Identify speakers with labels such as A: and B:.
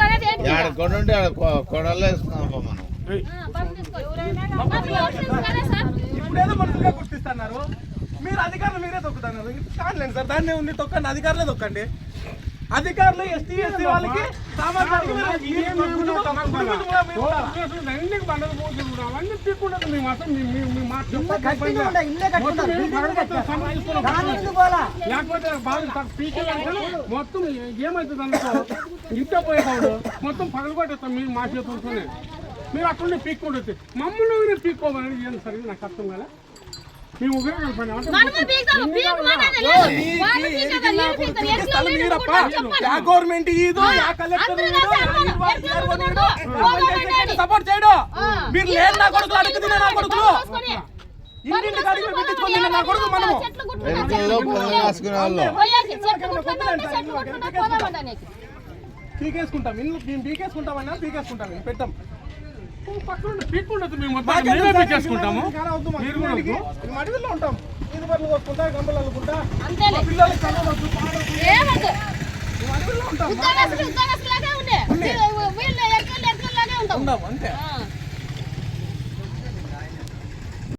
A: నరసింహ ఆడ ఆడ కొడల్లో వేసుకున్నాం మనం.
B: మీరు అధికారులు మీరే తొక్కుతున్నారు. కాదులేండి సార్ దాన్ని ఉంది తొక్కండి అధికారులే తొక్కండి. అధికారులు ఎస్టీ ఎస్సీ వాళ్ళకి?
C: లేకపోతే మొత్తం ఏమవుతుంది అనుకో? ఇంట్లో పోయేవాడు మొత్తం పగలు కొట్టేస్తాం మీరు మా చేతులతోనే మీరు అట్లనే పీక్కుంటుంది మమ్మల్ని పీక్కోమని ఏం సరిగ్గా నాకు అర్థం కదా మేము ఉపయోగం
B: గవర్నమెంట్ సపోర్ట్ చేయడు. మీరు లేని నా కొడుకులు అడుగుతున్న నా కొడుకులు కాడికి. పీకేసుకుంటాం. ఇల్లు మేము పీకేసుకుంటాం ఇంక పెట్టాం.
C: పక్కన పీక్కుంటుంది మేము? పీకేసుకుంటాము. మీరు కూడా
B: అడవిలో ఉంటాం. ఇది బట్టలు కొట్టుకుంటా గంపలు అల్లుకుంటా. పిల్లలకి చదవద్దు పాడొద్దు
D: ఏమద్దు
B: మేము అడవిలో ఉంటాం.
D: ఉంటాం.
B: అంతే.